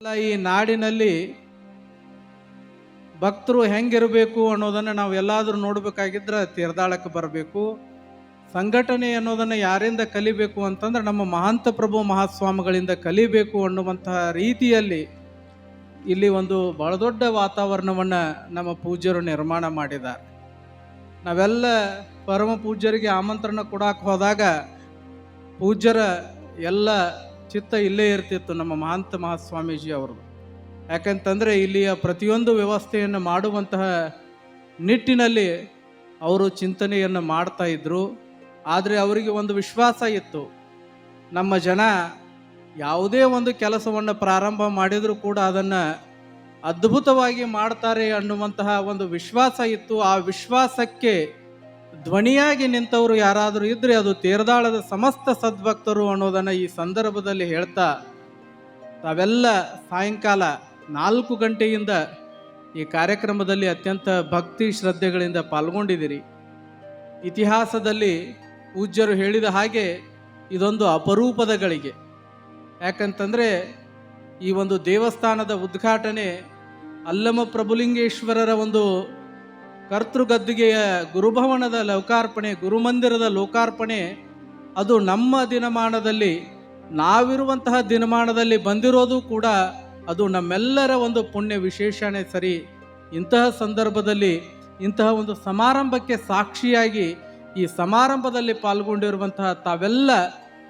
ಈ ನಾಡಿನಲ್ಲಿ ಭಕ್ತರು ಹೆಂಗಿರಬೇಕು ಅನ್ನೋದನ್ನು ನಾವು ಎಲ್ಲಾದರೂ ನೋಡಬೇಕಾಗಿದ್ರೆ ತೀರ್ದಾಳಕ್ಕೆ ಬರಬೇಕು. ಸಂಘಟನೆ ಅನ್ನೋದನ್ನು ಯಾರಿಂದ ಕಲಿಬೇಕು ಅಂತಂದ್ರೆ ನಮ್ಮ ಮಹಾಂತ ಪ್ರಭು ಮಹಾಸ್ವಾಮಿಗಳಿಂದ ಕಲಿಬೇಕು ಅನ್ನುವಂತಹ ರೀತಿಯಲ್ಲಿ ಇಲ್ಲಿ ಒಂದು ಬಹಳ ದೊಡ್ಡ ವಾತಾವರಣವನ್ನು ನಮ್ಮ ಪೂಜ್ಯರು ನಿರ್ಮಾಣ ಮಾಡಿದ್ದಾರೆ. ನಾವೆಲ್ಲ ಪರಮ ಪೂಜ್ಯರಿಗೆ ಆಮಂತ್ರಣ ಕೊಡಕ್ಕೆ ಹೋದಾಗ ಪೂಜ್ಯರ ಎಲ್ಲ ಚಿತ್ತ ಇಲ್ಲೇ ಇರ್ತಿತ್ತು ನಮ್ಮ ಮಹಾಂತ ಮಹಾಸ್ವಾಮೀಜಿ ಅವ್ರದ್ದು ಯಾಕಂತಂದರೆ ಇಲ್ಲಿಯ ಪ್ರತಿಯೊಂದು ವ್ಯವಸ್ಥೆಯನ್ನು ಮಾಡುವಂತಹ ನಿಟ್ಟಿನಲ್ಲಿ ಅವರು ಚಿಂತನೆಯನ್ನು ಮಾಡ್ತಾ ಇದ್ದರು ಆದರೆ ಅವರಿಗೆ ಒಂದು ವಿಶ್ವಾಸ ಇತ್ತು. ನಮ್ಮ ಜನ ಯಾವುದೇ ಒಂದು ಕೆಲಸವನ್ನು ಪ್ರಾರಂಭ ಮಾಡಿದರೂ ಕೂಡ ಅದನ್ನು ಅದ್ಭುತವಾಗಿ ಮಾಡ್ತಾರೆ ಅನ್ನುವಂತಹ ಒಂದು ವಿಶ್ವಾಸ ಇತ್ತು. ಆ ವಿಶ್ವಾಸಕ್ಕೆ ಧ್ವನಿಯಾಗಿ ನಿಂತವರು ಯಾರಾದರೂ ಇದ್ದರೆ ಅದು ತೇರದಾಳದ ಸಮಸ್ತ ಸದ್ಭಕ್ತರು ಅನ್ನೋದನ್ನು ಈ ಸಂದರ್ಭದಲ್ಲಿ ಹೇಳ್ತಾ ತಾವೆಲ್ಲ ಸಾಯಂಕಾಲ ನಾಲ್ಕು ಗಂಟೆಯಿಂದ ಈ ಕಾರ್ಯಕ್ರಮದಲ್ಲಿ ಅತ್ಯಂತ ಭಕ್ತಿ ಶ್ರದ್ಧೆಗಳಿಂದ ಪಾಲ್ಗೊಂಡಿದ್ದೀರಿ. ಇತಿಹಾಸದಲ್ಲಿ ಪೂಜ್ಯರು ಹೇಳಿದ ಹಾಗೆ ಇದೊಂದು ಅಪರೂಪದ ಗಳಿಗೆ. ಯಾಕಂತಂದರೆ ಈ ಒಂದು ದೇವಸ್ಥಾನದ ಉದ್ಘಾಟನೆ ಅಲ್ಲಮ ಪ್ರಭುಲಿಂಗೇಶ್ವರರ ಒಂದು ಕರ್ತೃಗದ್ದಿಗೆಯ ಗುರುಭವನದ ಲೋಕಾರ್ಪಣೆ, ಗುರುಮಂದಿರದ ಲೋಕಾರ್ಪಣೆ, ಅದು ನಮ್ಮ ದಿನಮಾನದಲ್ಲಿ, ನಾವಿರುವಂತಹ ದಿನಮಾನದಲ್ಲಿ ಬಂದಿರೋದು ಕೂಡ ಅದು ನಮ್ಮೆಲ್ಲರ ಒಂದು ಪುಣ್ಯ ವಿಶೇಷಣೆ ಸರಿ. ಇಂತಹ ಸಂದರ್ಭದಲ್ಲಿ, ಇಂತಹ ಒಂದು ಸಮಾರಂಭಕ್ಕೆ ಸಾಕ್ಷಿಯಾಗಿ ಈ ಸಮಾರಂಭದಲ್ಲಿ ಪಾಲ್ಗೊಂಡಿರುವಂತಹ ತಾವೆಲ್ಲ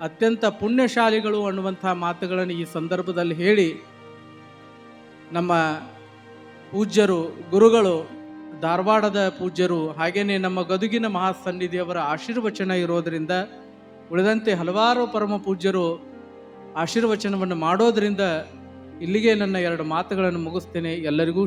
ಅತ್ಯಂತ ಪುಣ್ಯಶಾಲಿಗಳು ಅನ್ನುವಂತಹ ಮಾತುಗಳನ್ನು ಈ ಸಂದರ್ಭದಲ್ಲಿ ಹೇಳಿ, ನಮ್ಮ ಪೂಜ್ಯರು, ಗುರುಗಳು ಧಾರವಾಡದ ಪೂಜ್ಯರು ಹಾಗೆಯೇ ನಮ್ಮ ಗದುಗಿನ ಮಹಾಸನ್ನಿಧಿಯವರ ಆಶೀರ್ವಚನ ಇರೋದರಿಂದ, ಉಳಿದಂತೆ ಹಲವಾರು ಪರಮ ಪೂಜ್ಯರು ಆಶೀರ್ವಚನವನ್ನು ಮಾಡೋದರಿಂದ ಇಲ್ಲಿಗೆ ನನ್ನ ಎರಡು ಮಾತುಗಳನ್ನು ಮುಗಿಸ್ತೇನೆ. ಎಲ್ಲರಿಗೂ